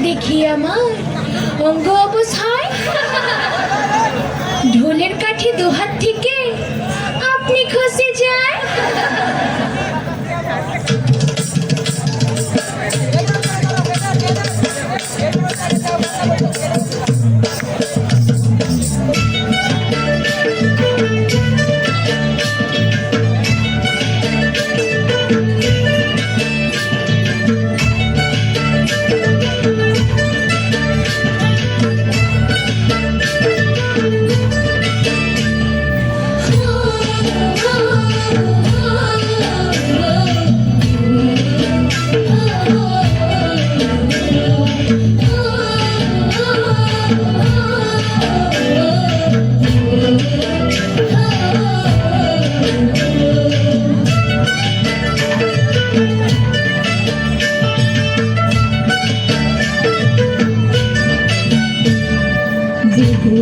দেখি আমার অঙ্গ অবস্থায়। ঢোলের কাঠি দুহাত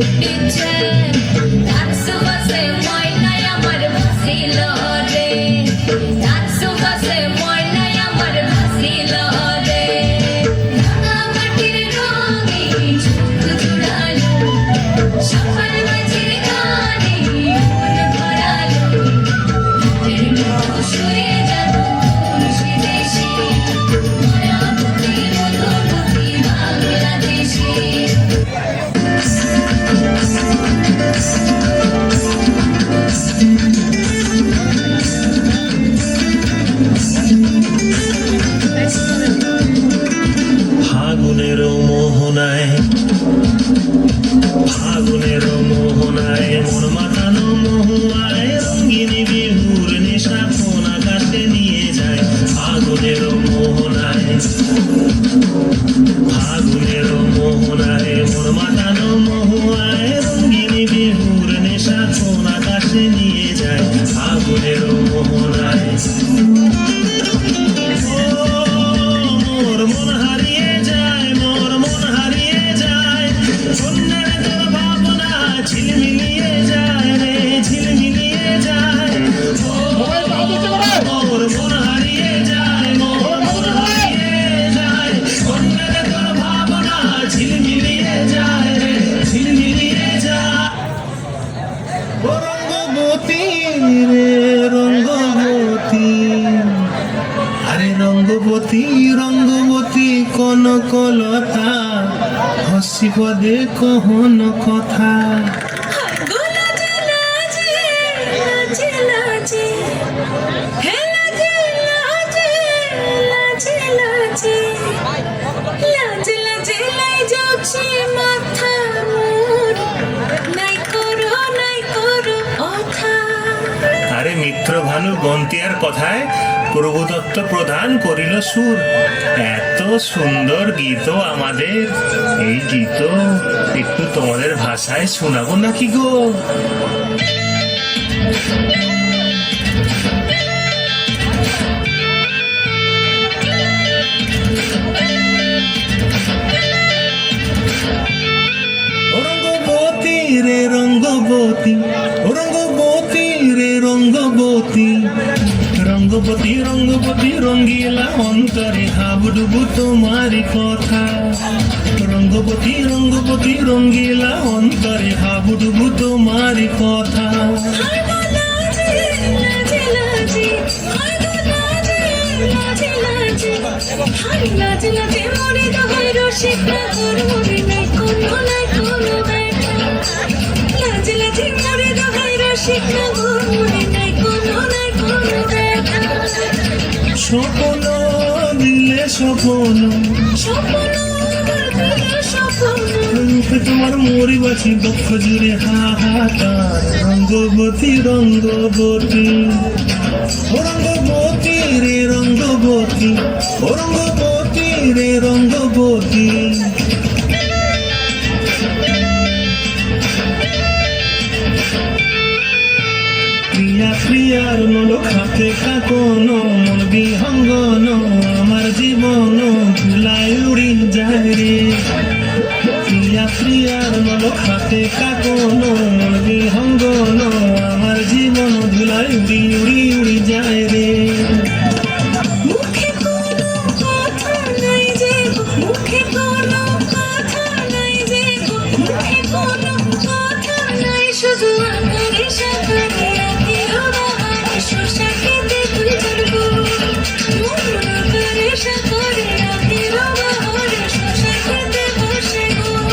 一天。কাছে নিয়ে যায় আগুনের ওই রঙ্গবতী কনকলতা হসি পদে কহন কথা। মিত্রভানু গন্তিয়ার কথায় প্রভুদত্ত প্রদান করিল সুর। এত সুন্দর গীত আমাদের। এই গীত একটু তোমাদের ভাষায় শোনাবো নাকি গো? রঙ্গবতী রে রঙ্গবতী রঙ্গ রঙ্গপতি রঙ্গপতি, রঙ্গিলা অন্তরে হাবুডুবু তোমার কথা। রঙ্গপতি রঙ্গপতি, রঙ্গিলা অন্তরে হাবুডুবু তোমার কথা। লাজে লাজে নাই কোনো লাজে মরে রসিক না নাই স্বপন দিলে স্বপন। রূপে তোমার মরিবাছি বক্ষ জুড়ে হাহাকার। রঙ্গবতী রঙ্গবতী। রঙ্গবতী রে রঙ্গবতী। রঙ্গবতী রে রঙ্গবতী। প্রিয়ার নল খাতে কাকন মন বিহঙ্গন, আমার জীবন ধুলাই উড়ি যায় রে। প্রিয়া, প্রিয়ার নল খাতে কাকন মন বিহঙ্গন